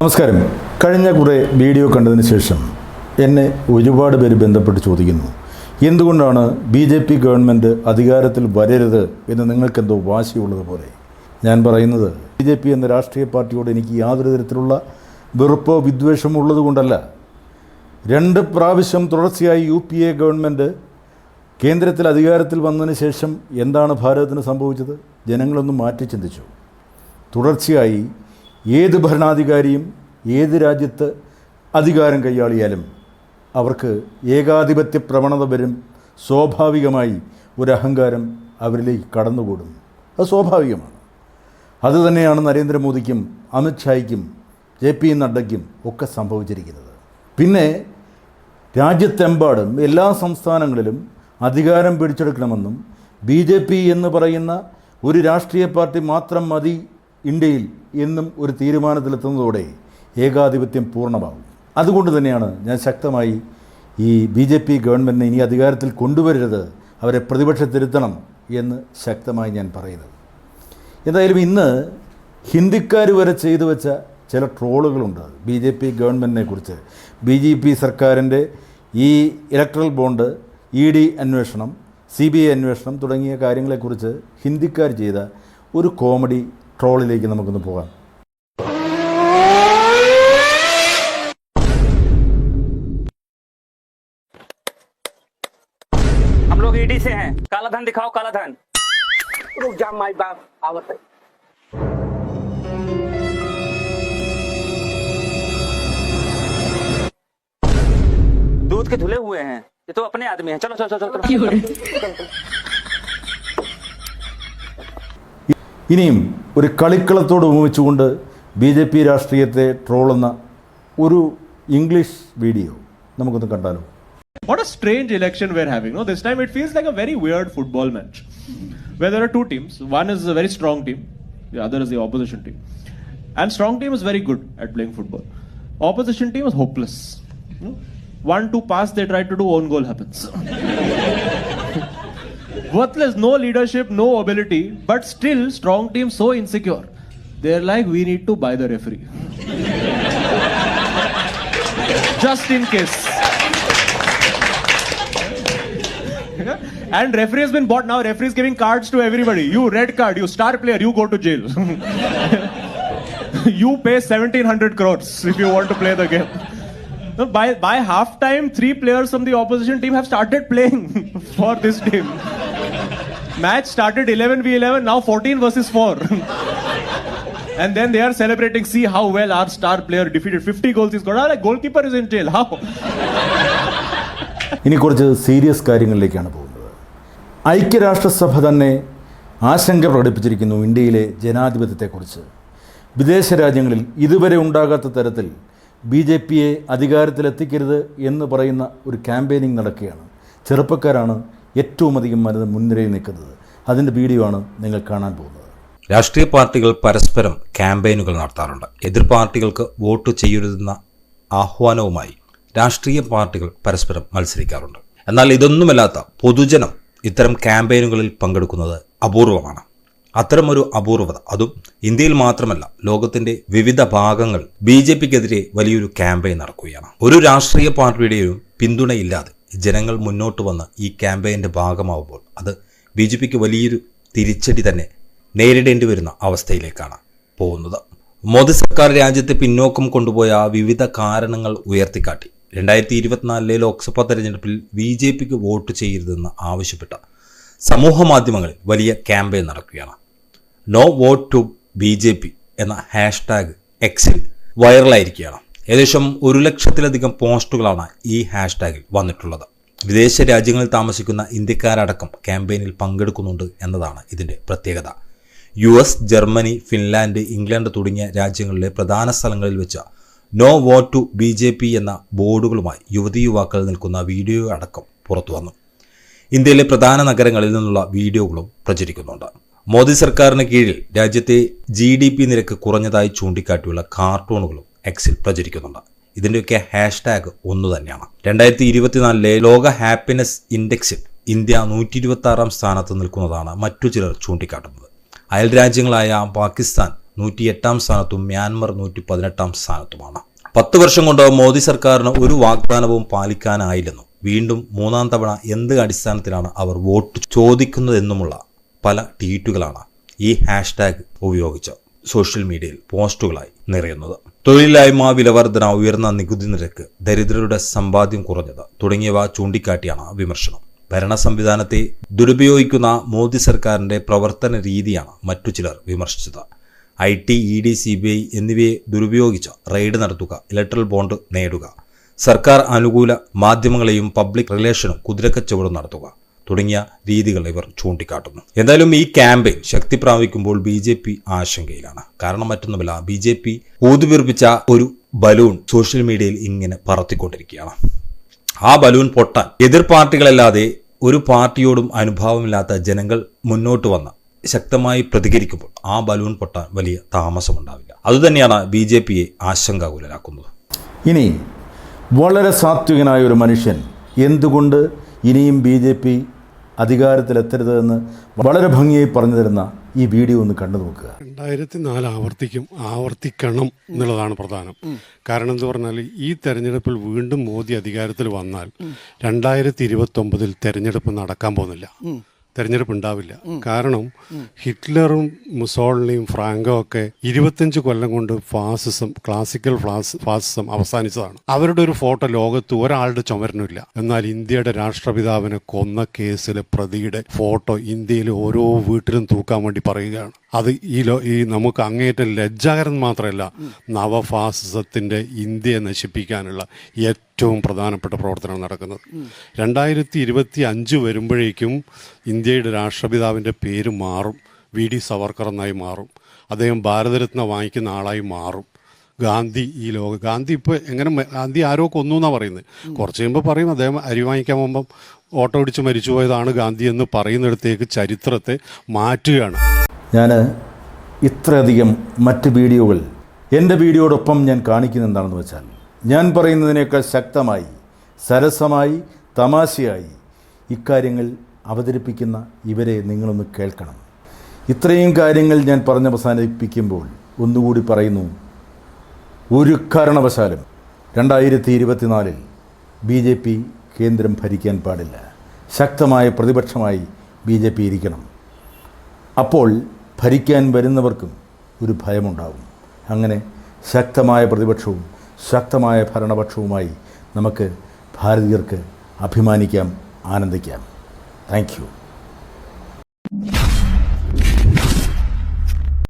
നമസ്കാരം. കഴിഞ്ഞ കുറെ വീഡിയോ കണ്ടതിന് ശേഷം എന്നെ ഒരുപാട് പേര് ബന്ധപ്പെട്ട് ചോദിക്കുന്നു. എന്തുകൊണ്ടാണ് ബി ജെ പി ഗവൺമെന്റ് അധികാരത്തിൽ വരരുത് എന്ന് നിങ്ങൾക്കെന്തോ വാശിയുള്ളതുപോലെ ഞാൻ പറയുന്നത് ബി ജെ പി എന്ന രാഷ്ട്രീയ പാർട്ടിയോട് എനിക്ക് യാതൊരു തരത്തിലുള്ള വെറുപ്പോ വിദ്വേഷമോ ഉള്ളതുകൊണ്ടല്ല. രണ്ട് പ്രാവശ്യം തുടർച്ചയായി യു പി എ ഗവൺമെന്റ് കേന്ദ്രത്തിൽ അധികാരത്തിൽ വന്നതിന് ശേഷം എന്താണ് ഭാരതത്തിന് സംഭവിച്ചത്? ജനങ്ങളൊന്ന് മാറ്റി ചിന്തിച്ചു. തുടർച്ചയായി ഏത് ഭരണാധികാരിയും ഏത് രാജ്യത്ത് അധികാരം കൈയാളിയാലും അവർക്ക് ഏകാധിപത്യ പ്രവണത വരും. സ്വാഭാവികമായി ഒരു അഹങ്കാരം അവരിലേക്ക് കടന്നുകൂടും. അത് സ്വാഭാവികമാണ്. അതുതന്നെയാണ് നരേന്ദ്രമോദിക്കും അമിത്ഷായ്ക്കും ജെ പി നഡ്ഡയ്ക്കും ഒക്കെ സംഭവിച്ചിരിക്കുന്നത്. പിന്നെ രാജ്യത്തെമ്പാടും എല്ലാ സംസ്ഥാനങ്ങളിലും അധികാരം പിടിച്ചെടുക്കണമെന്നും ബി ജെ പി എന്ന് പറയുന്ന ഒരു രാഷ്ട്രീയ പാർട്ടി മാത്രം മതി ഇന്ത്യയിൽ എന്നും ഒരു തീരുമാനത്തിലെത്തുന്നതോടെ ഏകാധിപത്യം പൂർണമാകും. അതുകൊണ്ട് തന്നെയാണ് ഞാൻ ശക്തമായി ഈ ബി ജെ പി ഗവൺമെന്റിനെ ഇനി അധികാരത്തിൽ കൊണ്ടുവരരുത് അവരെ പ്രതിപക്ഷത്തിരുത്തണം എന്ന് ശക്തമായി ഞാൻ പറയുന്നത്. എന്തായാലും ഇന്ന് ഹിന്ദിക്കാർ വരെ ചെയ്തു വെച്ച ചില ട്രോളുകളുണ്ട്. ബി ജെ പി ഗവൺമെന്റിനെ കുറിച്ച് ബി ജെ പി സർക്കാരിന്റെ ഈ ഇലക്ട്രൽ ബോണ്ട് ഇ ഡി അന്വേഷണം സി ബി ഐ അന്വേഷണം തുടങ്ങിയ കാര്യങ്ങളെക്കുറിച്ച് ഹിന്ദിക്കാർ ചെയ്ത ഒരു കോമഡി ട്രോളിലേക്ക് നമുക്കൊന്ന് പോകാം हम लोग ईडी से हैं काला धन दिखाओ काला धन रुक जा माई बाप आवत है दूध के धुले हुए हैं ये तो अपने आदमी हैं चलो चलो चलो चलो ഇനിയും ഒരു കളിക്കളത്തോട് ഉപമിച്ചുകൊണ്ട് ബി ജെ പി രാഷ്ട്രീയത്തെ ട്രോളുന്ന ഒരു ഇംഗ്ലീഷ് വീഡിയോ നമുക്കൊന്ന് കണ്ടാലോ What a strange election we're having. No, this time it feels like a very weird football match, where there are two teams. One is a very strong team, the other is the opposition team. And strong team is very good at playing football. Opposition team is hopeless. No? One two pass, they try to do own goal happens. Worthless, no leadership, no ability, but still strong team so insecure. They're like, we need to buy the referee. Just in case. and referee has been bought now. Referee is giving cards to everybody. You red card, you star player, you go to jail. you pay 1700 crores if you want to play the game. By by half time, three players from the opposition team have started playing for this team. Match started 11 v 11, now 14 versus 4. and then they are celebrating. See how well our star player defeated 50 goals. He's got. Like goalkeeper is in jail. How? ഇനി കുറച്ച് serious കാര്യങ്ങളിലേക്കാണ് പോകുന്നത് ഐക്യരാഷ്ട്രസഭ തന്നെ ആശങ്ക പ്രകടിപ്പിച്ചിരിക്കുന്നു ഇന്ത്യയിലെ ജനാധിപത്യത്തെക്കുറിച്ച് വിദേശ രാജ്യങ്ങളിൽ ഇതുവരെ ഉണ്ടാകാത്ത തരത്തിൽ ബി ജെ പിയെ അധികാരത്തിലെത്തിക്കരുത് എന്ന് പറയുന്ന ഒരു ക്യാമ്പയിനിങ് നടക്കുകയാണ് ചെറുപ്പക്കാരാണ് ഏറ്റവും അധികം മനത് മുൻനിരയിൽ നിൽക്കുന്നത്. അതിന്റെ വീഡിയോ ആണ് നിങ്ങൾ കാണാൻ പോകുന്നത്. രാഷ്ട്രീയ പാർട്ടികൾ പരസ്പരം ക്യാമ്പയിനുകൾ നടത്താറുണ്ട്. എതിർ പാർട്ടികൾക്ക് വോട്ട് ചെയ്യരുതെന്ന ആഹ്വാനവുമായി രാഷ്ട്രീയ പാർട്ടികൾ പരസ്പരം മത്സരിക്കാറുണ്ട്. എന്നാൽ ഇതൊന്നുമല്ലാത്ത പൊതുജനം ഇത്തരം ക്യാമ്പയിനുകളിൽ പങ്കെടുക്കുന്നത് അപൂർവമാണ്. അത്തരമൊരു അപൂർവത അതും ഇന്ത്യയിൽ മാത്രമല്ല ലോകത്തിന്റെ വിവിധ ഭാഗങ്ങൾ ബി ജെ പിക്കെതിരെ വലിയൊരു ക്യാമ്പയിൻ നടക്കുകയാണ്. ഒരു രാഷ്ട്രീയ പാർട്ടിയുടെയും പിന്തുണയില്ലാതെ ജനങ്ങൾ മുന്നോട്ട് വന്ന് ഈ ക്യാമ്പയിന്റെ ഭാഗമാവുമ്പോൾ അത് ബി ജെ പിക്ക് വലിയൊരു തിരിച്ചടി തന്നെ നേരിടേണ്ടി വരുന്ന അവസ്ഥയിലേക്കാണ് പോകുന്നത്. മോദി സർക്കാർ രാജ്യത്തെ പിന്നോക്കം കൊണ്ടുപോയ വിവിധ കാരണങ്ങൾ ഉയർത്തിക്കാട്ടി. രണ്ടായിരത്തി ഇരുപത്തിനാലിലെ ലോക്സഭാ തെരഞ്ഞെടുപ്പിൽ ബി ജെ പിക്ക് വോട്ട് ചെയ്യരുതെന്ന് ആവശ്യപ്പെട്ട സമൂഹ മാധ്യമങ്ങളിൽ വലിയ ക്യാമ്പയിൻ നടക്കുകയാണ്. No vote to B J P എന്ന ഹാഷ്ടാഗ് എക്സിൽ വൈറലായിരിക്കുകയാണ്. ഏകദേശം ഒരു ലക്ഷത്തിലധികം പോസ്റ്റുകളാണ് ഈ ഹാഷ്ടാഗിൽ വന്നിട്ടുള്ളത്. വിദേശ രാജ്യങ്ങളിൽ താമസിക്കുന്ന ഇന്ത്യക്കാരടക്കം ക്യാമ്പയിനിൽ പങ്കെടുക്കുന്നുണ്ട് എന്നതാണ് ഇതിന്റെ പ്രത്യേകത. U S Germany Finland England തുടങ്ങിയ രാജ്യങ്ങളിലെ പ്രധാന സ്ഥലങ്ങളിൽ വെച്ച് no vote to B J P എന്ന ബോർഡുകളുമായി യുവതി യുവാക്കൾ നിൽക്കുന്ന വീഡിയോ അടക്കം പുറത്തു വന്നു. ഇന്ത്യയിലെ പ്രധാന നഗരങ്ങളിൽ നിന്നുള്ള വീഡിയോകളും പ്രചരിക്കുന്നുണ്ട്. മോദി സർക്കാരിന് കീഴിൽ രാജ്യത്തെ ജി ഡി പി നിരക്ക് കുറഞ്ഞതായി ചൂണ്ടിക്കാട്ടിയുള്ള കാർട്ടൂണുകളും എക്സിൽ പ്രചരിക്കുന്നുണ്ട്. ഇതിന്റെയൊക്കെ ഹാഷ്ടാഗ് ഒന്നു തന്നെയാണ്. രണ്ടായിരത്തി ഇരുപത്തിനാലിലെ ലോക ഹാപ്പിനെസ് ഇൻഡെക്സിൽ ഇന്ത്യ നൂറ്റി ഇരുപത്തി ആറാം സ്ഥാനത്ത് നിൽക്കുന്നതാണ് മറ്റു ചിലർ ചൂണ്ടിക്കാട്ടുന്നത്. അയൽ രാജ്യങ്ങളായ പാകിസ്ഥാൻ നൂറ്റി എട്ടാം സ്ഥാനത്തും മ്യാൻമർ നൂറ്റി പതിനെട്ടാം സ്ഥാനത്തുമാണ്. പത്ത് വർഷം കൊണ്ട് മോദി സർക്കാരിന് ഒരു വാഗ്ദാനവും പാലിക്കാനായില്ലെന്നും വീണ്ടും മൂന്നാം തവണ എന്ത് അടിസ്ഥാനത്തിലാണ് അവർ വോട്ട് ചോദിക്കുന്നതെന്നുമുള്ള പല ട്വീറ്റുകളാണ് ഈ ഹാഷ്ടാഗ് ഉപയോഗിച്ച് സോഷ്യൽ മീഡിയയിൽ പോസ്റ്റുകളായി നിറയുന്നത്. തൊഴിലില്ലായ്മ വിലവർധന ഉയർന്ന നികുതി നിരക്ക് ദരിദ്രരുടെ സമ്പാദ്യം കുറഞ്ഞത് തുടങ്ങിയവ ചൂണ്ടിക്കാട്ടിയാണ് വിമർശനം. ഭരണ സംവിധാനത്തെ ദുരുപയോഗിക്കുന്ന മോദി സർക്കാരിന്റെ പ്രവർത്തന രീതിയാണ് മറ്റു ചിലർ വിമർശിച്ചത്. I T E D C B I എന്നിവയെ ദുരുപയോഗിച്ച് റെയ്ഡ് നടത്തുക ഇലക്ട്രൽ ബോണ്ട് നേടുക സർക്കാർ അനുകൂല മാധ്യമങ്ങളെയും പബ്ലിക് റിലേഷനും കുതിരക്കച്ചവടം നടത്തുക തുടങ്ങിയ രീതികൾ ഇവർ ചൂണ്ടിക്കാട്ടുന്നു. എന്തായാലും ഈ ക്യാമ്പയിൻ ശക്തി പ്രാപിക്കുമ്പോൾ ബി ജെ പി ആശങ്കയിലാണ്. കാരണം മറ്റൊന്നുമല്ല ബി ജെ പി ഊതുപിർപ്പിച്ച ഒരു ബലൂൺ സോഷ്യൽ മീഡിയയിൽ ഇങ്ങനെ പറത്തിക്കൊണ്ടിരിക്കുകയാണ്. ആ ബലൂൺ പൊട്ടാൻ എതിർ പാർട്ടികളല്ലാതെ ഒരു പാർട്ടിയോടും അനുഭാവമില്ലാത്ത ജനങ്ങൾ മുന്നോട്ട് വന്ന ശക്തമായി പ്രതികരിക്കുമ്പോൾ ആ ബലൂൺ പൊട്ടാൻ വലിയ താമസമുണ്ടാവില്ല. അതുതന്നെയാണ് ബി ജെ പിയെ ആശങ്കാകുലരാക്കുന്നത്. ഇനി വളരെ സാത്വികനായ ഒരു മനുഷ്യൻ എന്തുകൊണ്ട് ഇനിയും ബി ജെ പി അധികാരത്തിലെത്തരുതെന്ന് വളരെ ഭംഗിയായി പറഞ്ഞു തരുന്ന ഈ വീഡിയോ ഒന്ന് കണ്ടു നോക്കുക. രണ്ടായിരത്തി നാല് ആവർത്തിക്കും ആവർത്തിക്കണം എന്നുള്ളതാണ് പ്രധാനം. കാരണം എന്ന് പറഞ്ഞാൽ ഈ തെരഞ്ഞെടുപ്പിൽ വീണ്ടും മോദി അധികാരത്തിൽ വന്നാൽ രണ്ടായിരത്തി ഇരുപത്തി ഒമ്പതിൽ തെരഞ്ഞെടുപ്പ് നടക്കാൻ പോകുന്നില്ല. തെരഞ്ഞെടുപ്പ് ഉണ്ടാവില്ല കാരണം ഹിറ്റ്ലറും മുസോളിനിയും ഫ്രാങ്കോ ഒക്കെ ഇരുപത്തഞ്ച് കൊല്ലം കൊണ്ട് ഫാസിസം ക്ലാസിക്കൽ ഫ്ലാസ് ഫാസിസം അവസാനിച്ചതാണ്. അവരുടെ ഒരു ഫോട്ടോ ലോകത്ത് ഒരാളുടെ ചുമരനുമില്ല. എന്നാൽ ഇന്ത്യയുടെ രാഷ്ട്രപിതാവിനെ കൊന്ന കേസിലെ പ്രതിയുടെ ഫോട്ടോ ഇന്ത്യയിലെ ഓരോ വീട്ടിലും തൂക്കാൻ വേണ്ടി പറയുകയാണ്. അത് ഈ ലോ ഈ നമുക്ക് അങ്ങേറ്റം ലജ്ജാകരം മാത്രമല്ല നവഫാസിസത്തിന്റെ ഇന്ത്യയെ നശിപ്പിക്കാനുള്ള ഏറ്റവും പ്രധാനപ്പെട്ട പ്രവർത്തനം നടക്കുന്നത്. രണ്ടായിരത്തി ഇരുപത്തി അഞ്ച് വരുമ്പോഴേക്കും ഇന്ത്യയുടെ രാഷ്ട്രപിതാവിന്റെ പേര് മാറും. വി ഡി സവർക്കർ എന്നായി മാറും. അദ്ദേഹം ഭാരതരത്ന വാങ്ങിക്കുന്ന ആളായി മാറും. ഗാന്ധി ഈ ലോക ഗാന്ധി ഇപ്പോൾ എങ്ങനെ ഗാന്ധി ആരോ കൊന്നു എന്നാണ് പറയുന്നത് കുറച്ച് കഴിയുമ്പോൾ പറയും അദ്ദേഹം അരി വാങ്ങിക്കാൻ പോകുമ്പം ഓട്ടോ ഇടിച്ച് മരിച്ചുപോയതാണ് ഗാന്ധി എന്ന് പറയുന്നിടത്തേക്ക് ചരിത്രത്തെ മാറ്റുകയാണ്. ഞാൻ ഇത്രയധികം മറ്റ് വീഡിയോകൾ എന്റെ വീഡിയോടൊപ്പം ഞാൻ കാണിക്കുന്ന എന്താണെന്ന് വെച്ചാൽ ഞാൻ പറയുന്നതിനേക്കാൾ ശക്തമായി സരസമായി തമാശയായി ഇക്കാര്യങ്ങൾ അവതരിപ്പിക്കുന്ന ഇവരെ നിങ്ങളൊന്ന് കേൾക്കണം. ഇത്രയും കാര്യങ്ങൾ ഞാൻ പറഞ്ഞവസാനിപ്പിക്കുമ്പോൾ ഒന്നുകൂടി പറയുന്നു. ഒരു കാരണവശാലും രണ്ടായിരത്തി ഇരുപത്തിനാലിൽ ബി ജെ പി കേന്ദ്രം ഭരിക്കാൻ പാടില്ല. ശക്തമായ പ്രതിപക്ഷമായി ബി ജെ പി ഇരിക്കണം. അപ്പോൾ ഭരിക്കാൻ വരുന്നവർക്കും ഒരു ഭയമുണ്ടാകും അങ്ങനെ ശക്തമായ പ്രതിപക്ഷവും ശക്തമായ ഭരണപക്ഷവുമായി നമുക്ക് ഭാരതീയർക്ക് അഭിമാനിക്കാം ആനന്ദിക്കാം. Thank you